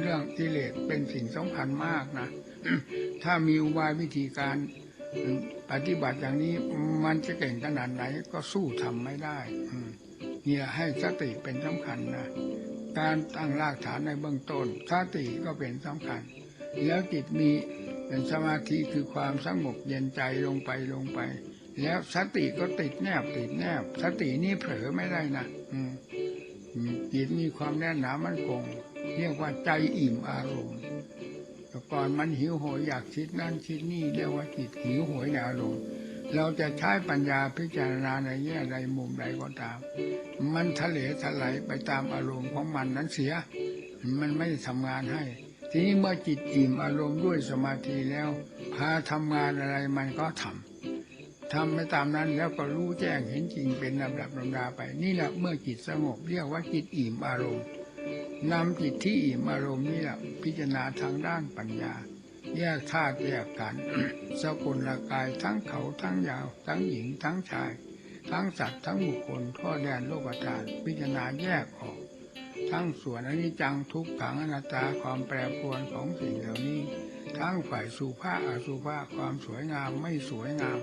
เรื่องกิเลสเป็นสิ่งสำคัญมากนะ ถ้ามีอุบายวิธีการปฏิบัติอย่างนี้มันจะเก่งขนาดไหนก็สู้ทำไม่ได้เนี่ยให้สติเป็นสำคัญนะการตั้งรากฐานในเบื้องต้นสติก็เป็นสำคัญ แล้วจิตมีเป็นสมาธิคือความสงบเย็นใจลงไปลงไป แล้วสติก็ติดแนบติดแนบ สตินี่เผลอไม่ได้นะจิตมีความแน่นหนามั่นคง เรียกว่าใจอิ่มอารมณ์แต่ก่อนมันหิวโหยอยากคิดนั่นคิดนี่เรียกว่าจิตหิวโหยในอารมณ์เราจะใช้ปัญญาพิจารณาในแง่ใดมุมใดก็ตาม มันทะเลทลายไปตามอารมณ์ของมันนั้นเสีย มันไม่ได้ทำงานให้ ทีนี้เมื่อจิตอิ่มอารมณ์ด้วยสมาธิแล้ว พาทำงานอะไรมันก็ทำทำไปตามนั้นแล้วก็รู้แจ้งเห็นจริงเป็นลำดับลำดาไป นี่แหละเมื่อจิตสงบเรียกว่าจิตอิ่มอารมณ์ นำจิตที่อิ่มอารมณ์นี่แหละพิจารณาทางด้านปัญญา แยกธาตุแยกกันสกุลละกายทั้งเขาทั้งยาว ทั้งหญิงทั้งชาย ทั้งสัตว์ทั้งบุคคลทั่วแดนโลกธาตุพิจารณาแยกออก ทั้งส่วนอนิจจังทุกขังอนัตตาความแปรปรวนของสิ่งเหล่านี้ ทั้งฝ่ายสุภาพอสุภาพความสวยงามไม่สวยงาม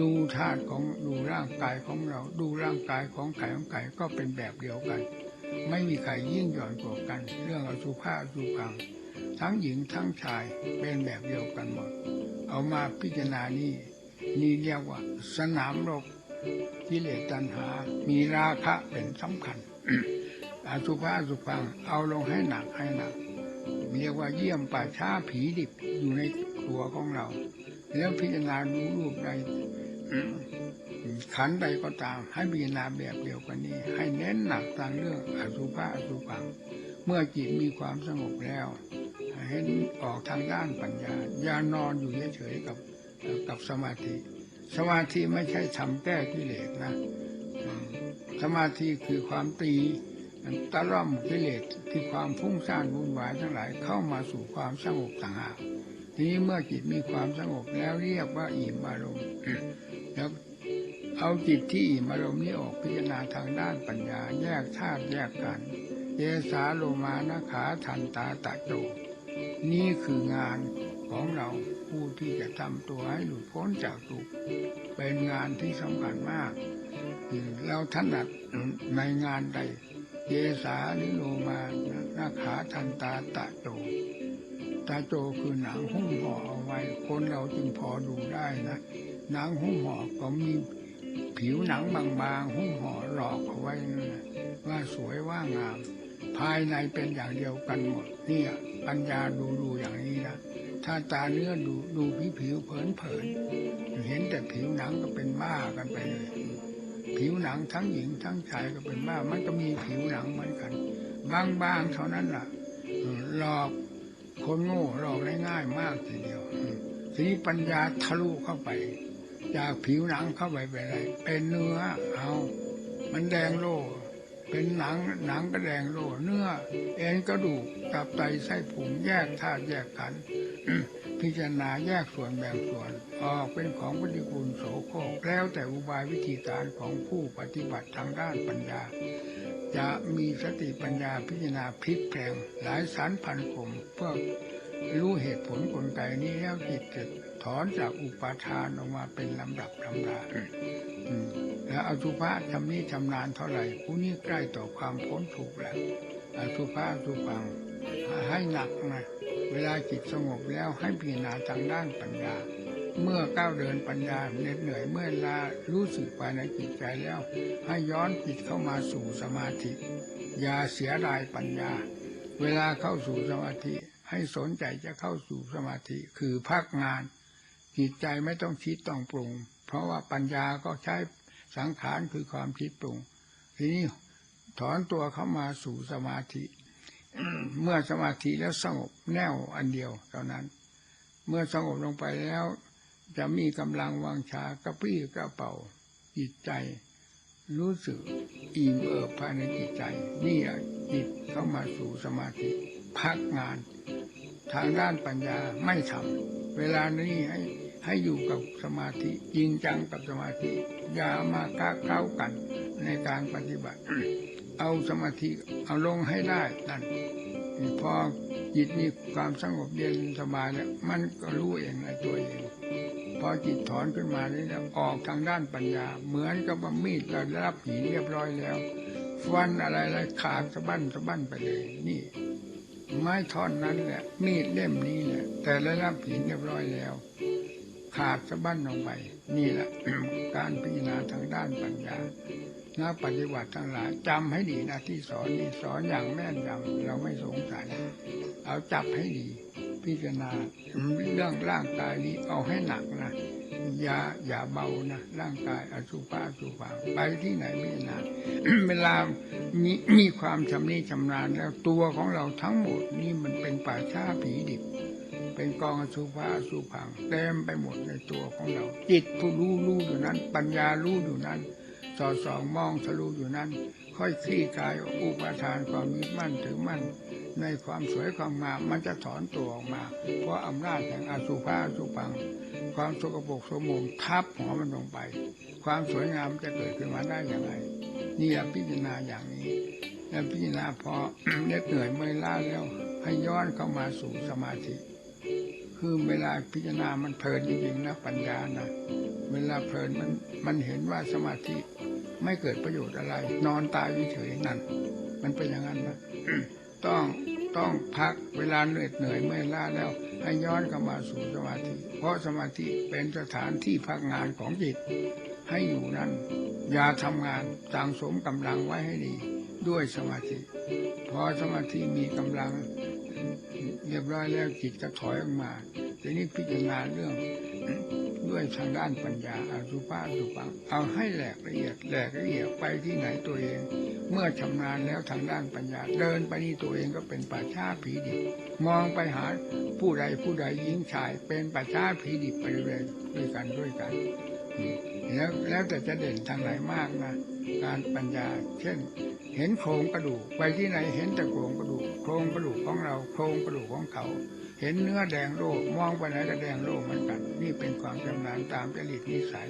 ดูธาตุของดูร่างกายของเรา ดูร่างกายของไข่ของไก่ก็เป็นแบบเดียวกัน ไม่มีใครยิ่งหย่อนกว่ากัน เรื่องอสุภาพอสุพัง ทั้งหญิงทั้งชายเป็นแบบเดียวกันหมด เอามาพิจารณานี่นี่เรียกว่า สนามรบกิเลสตัณหา มีราคะเป็นสำคัญอสุภาอสุพัง เอาลงให้หนักให้หนัก เรียกว่าเยี่ยมป่าช้าผีดิบอยู่ในตัวของเรา แล้วพิจารณาดูรูปใด ขันใดก็ตาม ให้พิจารณาแบบเดียวกันนี้ ให้เน้นหนักทางเรื่องอสุภะอสุพัง เมื่อจิตมีความสงบแล้วให้ออกทางด้านปัญญาอย่านอนอยู่เฉยๆกับกับสมาธิ สมาธิไม่ใช่ทำแก้กิเลสนะสมาธิคือความตีตะล่อมกิเลสที่ความฟุ้งซ่านวุ่นวายทั้งหลายเข้ามาสู่ความสงบต่างหากทีนี้เมื่อจิตมีความสงบแล้วเรียกว่าอิ่มอารมณ์ แล้วเอาจิตที่อิ่มอารมณ์นี้ออกพิจารณาทางด้านปัญญา แยกธาตุแยกกันเยสาโลมานะขาทันตาตะโจนี่คืองานของเราผู้ที่จะทำตัวให้หลุดพ้นจากทุกข์เป็นงานที่สำคัญมากเราถนัดในงานใด เยสานิโลมานะขาทันตาตะโจ ตาโจคือหนังหุ้มห่อเอาไว้ คนเราจึงพอดูได้นะ หนังหุ้มห่อก็มีผิวหนังบางๆหุ้มห่อหลอกเอาไว้นะว่าสวยว่างาม ภายในเป็นอย่างเดียวกันหมดเนี่ยปัญญาดูดูอย่างนี้นะถ้าตาเนื้อดูดูผิวผิวเผินเผินเห็นแต่ผิวหนังก็เป็นบ้ากันไปเลย ผิวหนังทั้งหญิงทั้งชายก็เป็นบ้า มันก็มีผิวหนังเหมือนกัน บางๆเท่านั้นล่ะหลอกคนโง่หลอกได้ง่ายมากทีเดียวทีนี้ปัญญาทะลุเข้าไป จากผิวหนังเข้าไปเป็นอะไรเป็นเนื้อเอามันแดงโลเป็นหนังหนังก็แดงโลเนื้อ เอ็นกระดูกตับไตไส้พุงแยกธาตุแยกขันพิจารณาแยกส่วนแบ่งส่วน ออกเป็นของปฏิกูลโสโครกแล้วแต่อุบายวิธีการของผู้ปฏิบัติทางด้านปัญญา จะมีสติปัญญาพิจารณาพลิกแปลงหลายสารพันกลมเพื่อรู้เหตุผลกลไกนี้แล้วจิตจะ ถอนจากอุปาทานออกมาเป็นลำดับลำดาอืมแล้วอสุภะชำนี้ชำนาญเท่าไหร่ผู้นี้ใกล้ต่อความพ้นทุกข์แล้วอสุภะอสุพังให้หนักนะเวลาจิตสงบแล้วให้พิจารณาทางด้านปัญญา เมื่อก้าวเดินปัญญาเหน็ดเหนื่อยเมื่อลารู้สึกภายในจิตใจแล้ว ให้ย้อนจิตเข้ามาสู่สมาธิ อย่าเสียดายปัญญา เวลาเข้าสู่สมาธิให้สนใจจะเข้าสู่สมาธิคือพักงาน จิตใจไม่ต้องคิดต้องปรุง เพราะว่าปัญญาก็ใช้สังขารคือความคิดปรุง ทีนี้ถอนตัวเข้ามาสู่สมาธิ เมื่อสมาธิแล้วสงบแน่วอันเดียวเท่านั้น เมื่อสงบลงไปแล้ว จะมีกำลังวางชากระปี้กระเป๋าจิตใจ รู้สึกอิ่มเอิบภายในจิตใจ นี่จิตเข้ามาสู่สมาธิ พักงาน ทางด้านปัญญาไม่ทำเวลานี้ให้ ให้อยู่กับสมาธิจริงจังกับสมาธิ อย่ามาก้าเก้ากันในการปฏิบัติ เอาสมาธิเอาลงให้ได้นั่นพอจิตมีความสงบเย็นสบายแล้วมันก็รู้เองในตัวเองพอจิตถอนขึ้นมาแล้วออกทางด้านปัญญา เหมือนกับว่ามีดเราได้รับผีเรียบร้อยแล้วฟันอะไรอะไรขาดสะบั้นสะบั้นไปเลยนี่ ไม้ท่อนนั้นแหละมีดเล่มนี้แหละแต่ได้รับผีเรียบร้อยแล้ว ขาดสะบั้นลงไปนี่แหละการพิจารณาทางด้านปัญญานักปฏิบัติทั้งหลายจำให้ดีนะที่สอนนี่สอนอย่างแม่นยำเราไม่สงสัยเอาจับให้ดี พิจารณาเรื่องร่างกายนี้เอาให้หนักนะอย่าอย่าเบานะร่างกายอสุภะอสุภะไปที่ไหนไม่นาเวลามีมีความชำนิชำนาญแล้วตัวของเราทั้งหมดนี่มันเป็นป่าช้าผีดิบ เป็นกองอสุภะอสุพังเต็มไปหมดในตัวของเรา จิตผู้รู้รู้อยู่นั้น ปัญญารู้อยู่นั้นสอดส่องมองทะลุอยู่นั้น ค่อยคลี่คลายอุปทานความยึดมั่นถือมั่น ในความสวยความงามมันจะถอนตัวออกมา เพราะอำนาจแห่งอสุภะอสุพัง ความสกปรกสมมทับหัวมันลงไป ความสวยงามจะเกิดขึ้นมาได้อย่างไรนี่พิจารณาอย่างนี้แล้วพิจารณาพอเหน็ดเหนื่อยเมื่อยล้าแล้วให้ย้อนเข้ามาสู่สมาธิ คือเวลาพิจารณามันเพลินจริงๆนะปัญญานะเวลาเพลินมันมันเห็นว่าสมาธิไม่เกิดประโยชน์อะไร นอนตายเฉยๆนั่น มันเป็นอย่างนั้นนะต้องต้องพักเวลาเหนื่อยเหนื่อยเมื่อยล้าแล้ว ให้ย้อนเข้ามาสู่สมาธิ เพราะสมาธิเป็นสถานที่พักงานของจิต ให้อยู่นั้นอย่าทำงานต่างสมกำลังไว้ให้ดี ด้วยสมาธิ พอสมาธิมีกำลัง รียบร้อยแล้วจิตก็ถอยออกมาทีนี้พิจารณาเรื่อง ด้วยทางด้านปัญญาอาสุภะอสุปังเอาให้แหลกละเอียดแหลกละเอียดไปที่ไหนตัวเอง เมื่อชำนาญแล้วทางด้านปัญญา เดินไปนี่ตัวเองก็เป็นป่าช้าผีดิบมองไปหาผู้ใดผู้ใดหญิงชาย เป็นป่าช้าผีดิบไปเรื่อยด้วยกันด้วยกันอื แล้วแล้วแต่จะเด่นทางไหนมากนะการปัญญา เช่น เห็นโครงกระดูกไปที่ไหนเห็นแต่โครงกระดูกโครงกระดูกของเราโครงกระดูกของเขา เห็นเนื้อแดงโลกมองไปไหนก็แดงโลกเหมือนกัน นี่เป็นความชำนาญตามจริตนิสัย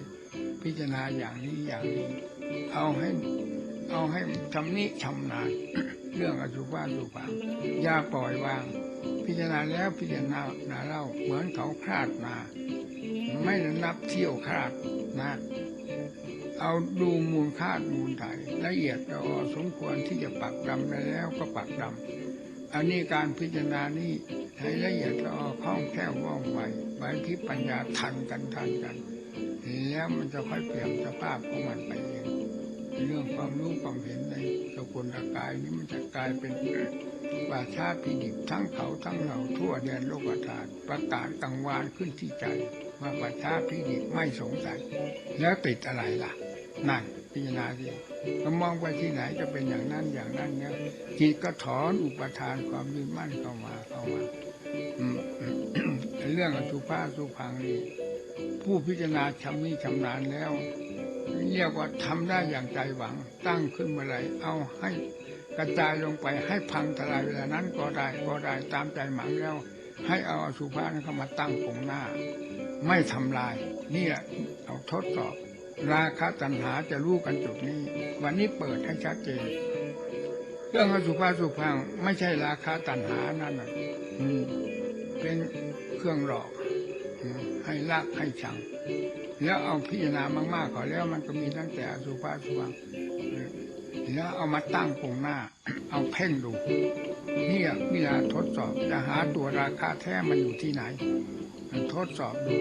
พิจารณาอย่างนี้อย่างนี้ เอาให้เอาให้ชำนิชำนาญเรื่องอสุภะอสุภังอย่าปล่อยวาง พิจารณาแล้วพิจารณาเล่าเหมือนเขาคลาดมา ไม่นับเที่ยวคาดนะ เอาดูมูลค่ามูลไถ่ละเอียดก็สมควรที่จะปักดำได้แล้วก็ปักดำอันนี้การพิจารณานี้ให้ละเอียดละอคล่องแคล่วว่องไวไว้พิปัญญาทันกันทันกันแล้วมันจะค่อยเปลี่ยนสภาพของมันไปเองเรื่องความรู้ความเห็นในสกุลกายนี้มันจะกลายเป็นป่าชาพิดิบทั้งเขาทั้งเราทั่วแดนโลกธาตุประกาศกังวานขึ้นที่ใจ ว่าป่าชาพิดิบไม่สงสัย แล้วติดอะไรล่ะ นั่นพิจารณาสิก็มองไปที่ไหนจะเป็นอย่างนั้นอย่างนั้นเนี่ยจิตก็ถอนอุปทานความยึดมั่นเข้ามาเข้ามาเรื่องอสุภาสุพังนี่ผู้พิจารณาชำนิชำนาญแล้ว เรียกว่าทำได้อย่างใจหวัง ตั้งขึ้นเมื่อไรเอาให้กระจายลงไปให้พังทลายเวลานั้นก็ได้ก็ได้ตามใจหมังแล้ว ให้เอาอสุภานั้นเข้ามาตั้งตรงหน้า ไม่ทำลาย นี่แหละเอาทดสอบ ราคะตัณหาจะรู้กันจุดนี้ วันนี้เปิดให้ชัดเจนเรื่องอสุภาสุพังไม่ใช่ราคาตัณหานั่นนะอืมเป็นเครื่องหลอก ให้รักให้ชัง แล้วเอาพิจารณามากๆขอแล้วมันก็มีตั้งแต่อสุภาสุพังแล้วเอามาตั้งตรงหน้า เอาเพ่งดูเนี่ยเวลาทดสอบจะหาตัวราคาแท้มันอยู่ที่ไหน ทดสอบดู